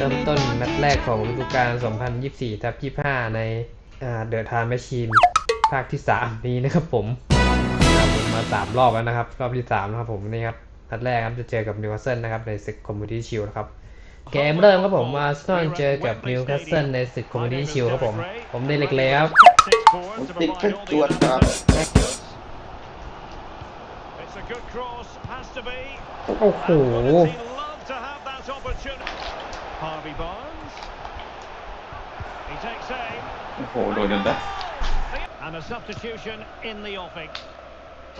เริ่มต้นนัดแรกของฤดูกาล 2024ทับ25 ในเดอะทามแมชชีนภาคที่ 3 นี้นะครับผมมมา3รอบแล้วนะครับ รอบที่ 3 นะครับผม นี่ครับนัดแรกครับ จะเจอกับนิวคาสเซิลนะครับ ในศึกคอมมูนิตี้ชิลครับเกมเริ่มครับผม มาสตอนเจอกับนิวคาสเซิลในศึกคอมมูนิตี้ชิลครับผม ผมได้เล็กแล้วผมติดแค่ตัวครับโอ้โห Harvey Barnes. He takes aim. there. And a substitution in the offing.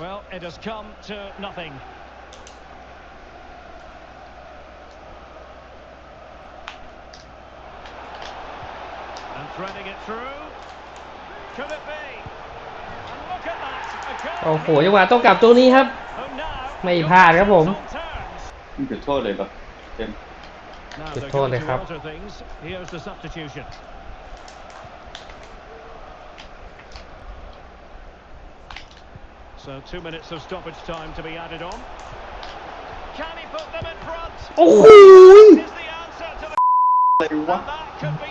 Well, it has come to nothing. And threading it through. Could it be? And look at that. A จุดโทษเลยครับ to Oh! to be...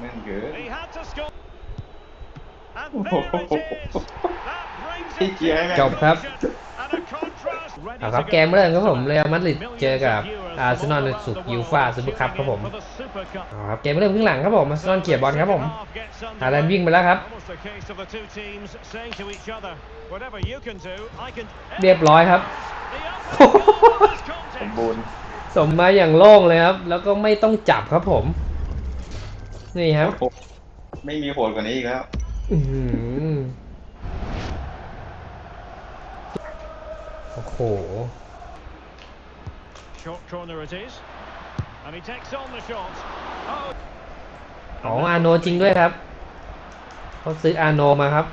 แม่นเกิน d h e r e it is. That ที่เกียร์้แจบครับเอาครับเกมเริ่มครับผมเรอัลมาดริดเจอกับอาร์เซนอลในศึกยูฟ่าซูเปอร์คัพครับผมเอาครับเกมเริ่มครึ่งหลังครับผมอาร์เซนอลเกียบบอลครับผมอาร์ d e แลนด์วิ่งไปแล้วครับ เรียบร้อยครับ สมบูรณ์สมมาอย่างโล่งเลยครับ แล้วก็ไม่ต้องจับครับผมนี่ครับไม่มีโหดกว่านี้อีกแล้วโอ้โหของอาโนจริงด้วยครับเขาซื้ออาโนมาครับ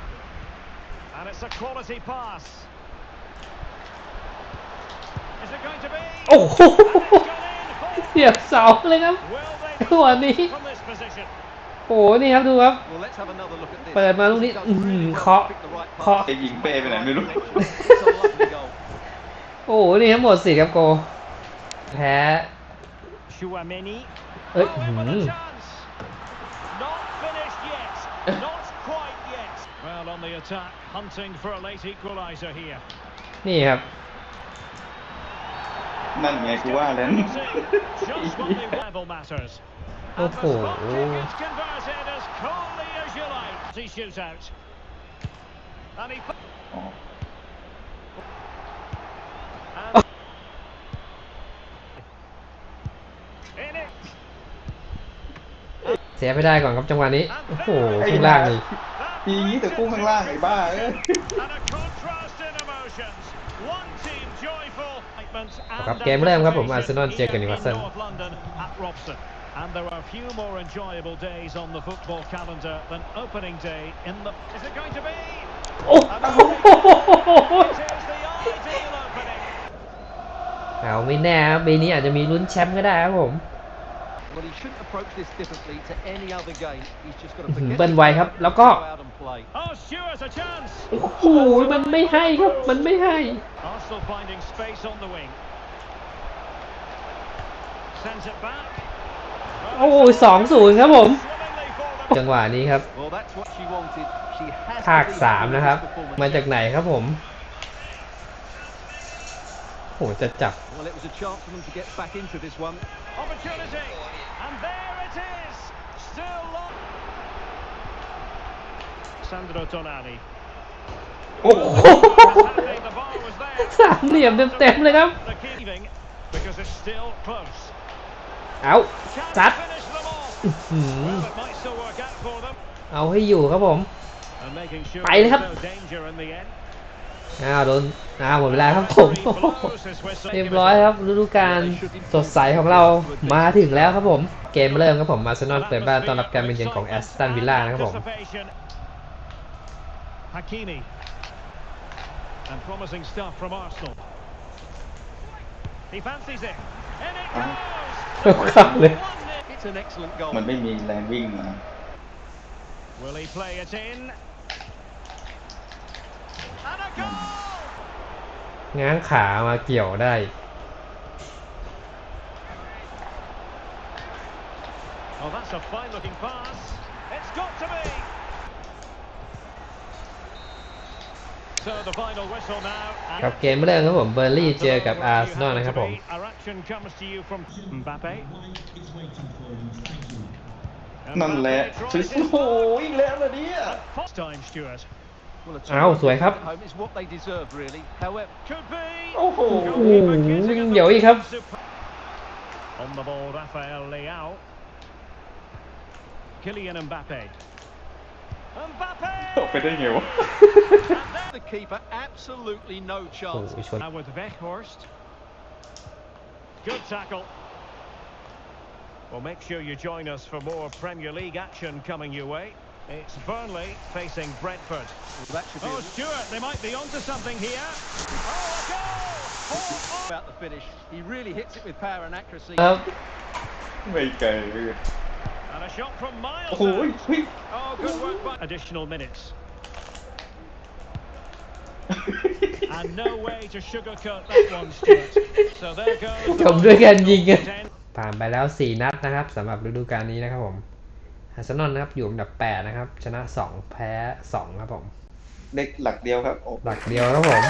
โอ้โหเสียบเสาเลยครับตัวนี้โอ้นี่ครับดูครับ เปิดมาลูกนี้อืมเคาะเคาะไอ้ยิงเป้ไปไหนไม่รู้ โอ้นี่ครับหมดสี่ครับโก แพ้ เอ้ยนี่ครับ นั่นไงกูว่าแล้วโอ้โหเสียไปได้ก่อนครับจังหวะนี้โอ้โหข้างล่างนี่ปีนี้แต่กุ้งข้างล่างไอ้บ้าเอ้ยครับเกมแรกครับผมอาร์เซนอลเจอกันนิวคาสเซิล And there are few more enjoyable days on the football calendar than opening day in the... Is it going to be? Oh. เอาไม่แน่ปีนี้อาจจะมีลุ้นแชมป์ก็ได้ครับผม Well, he shouldn't approach this differently to any other game. He's just got to mm-hmm. forget เบิ้ลไวครับแล้วก็ Oh, sure, a chance. โอ้โหมันไม่ให้ครับมันไม่ให้ Arsenal finding space on the wing. Sends it back. โอ้โหสองศูนย์ครับผม จังหวะนี้ครับภาคสามนะครับ มาจากไหนครับผมโหจะจับโอ้โหสามเหลี่ยมเต็มๆเลยครับเอาซัดเอาให้อยู่ครับผม ไปเลยครับอ้าวโดนอ้าวหมดเวลาครับผม เรียบร้อยครับฤดูกาลสดใสของเรามาถึงแล้วครับผม เกมเริ่มครับผมมาเซนอนเปิดบ้านต้อนรับการเป็นเยือนของแอสตันวิลล่านะครับผมอข้ามเลยมันไม่มีแรงวิ่งนะง้างขามาเกี่ยวได้ Oh, that's a fine looking pass. It's got to be. ครับเกมเริ่มครับผม เบอร์ลี่เจอกับอาร์เซนอลนะครับผม นั่นแหละชิสโอ้อีกแล้วนะเนี่ยเอาสวยครับ โอ้โห เดี๋ยวอีกครับตกไปได้ไงวะ keeper absolutely no chance. Oh, now with Weghorst. Good tackle. Well, make sure you join us for more Premier League action coming your way. It's Burnley facing Brentford. Well, oh, Stuart, they might be onto something here. Oh, a goal! Oh, oh. About the finish, he really hits it with power and accuracy. Um, there you go. And a shot from Miles. Oh, oh good work. Additional minutes. And no way to sugarcoat that one, Stuart. So there goes. จบด้วยการยิงผ่านไปแล้ว4นัดนะครับสำหรับฤดูกาลนี้นะครับผมอาร์เซนอลนะครับอยู่อันดับ8นะครับ ชนะ2แพ้2ครับผม เด็กหลักเดียวครับหลักเดียวครับผม